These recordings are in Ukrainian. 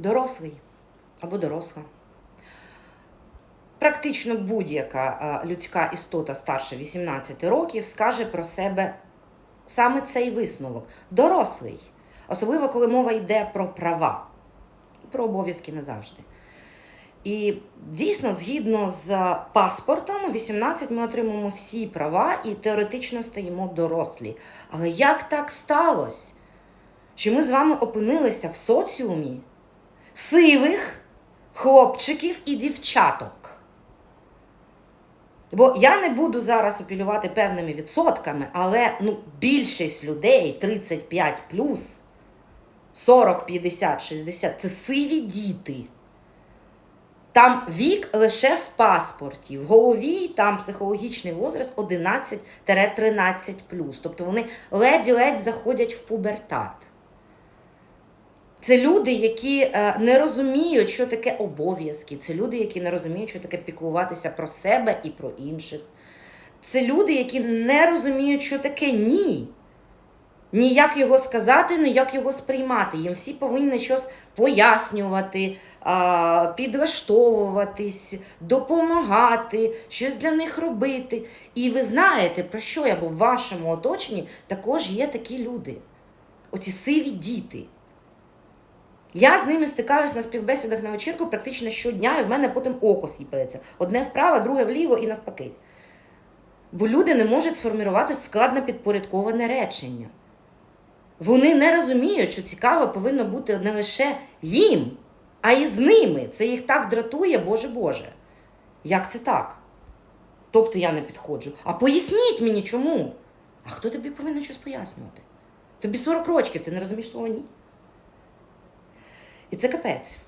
дорослий або доросла. Практично будь-яка е, людська істота старше 18 років скаже про себе саме цей висновок. Дорослий. Особливо, коли мова йде про права, про обов'язки не завжди. І дійсно, згідно з паспортом, у 18 ми отримуємо всі права і теоретично стаємо дорослі. Але як так сталося, що ми з вами опинилися в соціумі сивих хлопчиків і дівчаток? Бо я не буду зараз апелювати певними відсотками, але ну, більшість людей 35 плюс 40, 50, 60 це сиві діти. Там вік лише в паспорті, в голові там психологічний возраст 11-13 Тобто вони ледь-ледь заходять в пубертат. Це люди, які е, не розуміють, що таке обов'язки. Це люди, які не розуміють, що таке піклуватися про себе і про інших. Це люди, які не розуміють, що таке ні. Ні як його сказати, ні як його сприймати. Їм всі повинні щось пояснювати, підлаштовуватись, допомагати, щось для них робити. І ви знаєте, про що я, бо в вашому оточенні також є такі люди. Оці сиві діти. Я з ними стикаюсь на співбесідах на вечірку практично щодня, і в мене потім око сіпається. Одне вправо, друге вліво і навпаки. Бо люди не можуть сформувати складно підпорядковане речення. Вони не розуміють, що цікаво повинно бути не лише їм, а й з ними. Це їх так дратує, Боже Боже. Як це так? Тобто я не підходжу. А поясніть мені чому? А хто тобі повинен щось пояснювати? Тобі 40 років, ти не розумієш слова ні. І це капець.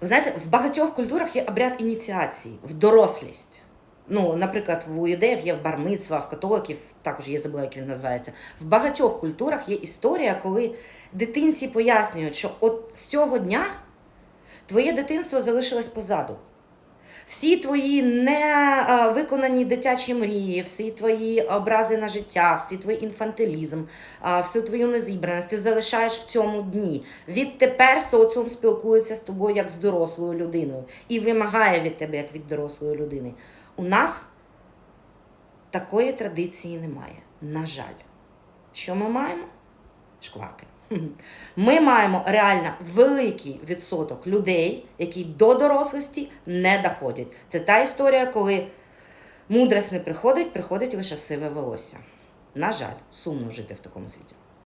Ви знаєте, в багатьох культурах є обряд ініціації, в дорослість. Ну, наприклад, в юдеїв є в бармицва, в католиків також є забула, як він називається. В багатьох культурах є історія, коли дитинці пояснюють, що от з цього дня твоє дитинство залишилось позаду. Всі твої невиконані дитячі мрії, всі твої образи на життя, всі твій інфантилізм, всю твою незібраність ти залишаєш в цьому дні. Відтепер соціум спілкується з тобою як з дорослою людиною і вимагає від тебе як від дорослої людини. У нас такої традиції немає. На жаль. Що ми маємо? Шкварки. Ми маємо реально великий відсоток людей, які до дорослості не доходять. Це та історія, коли мудрость не приходить, приходить лише сиве волосся. На жаль, сумно жити в такому світі.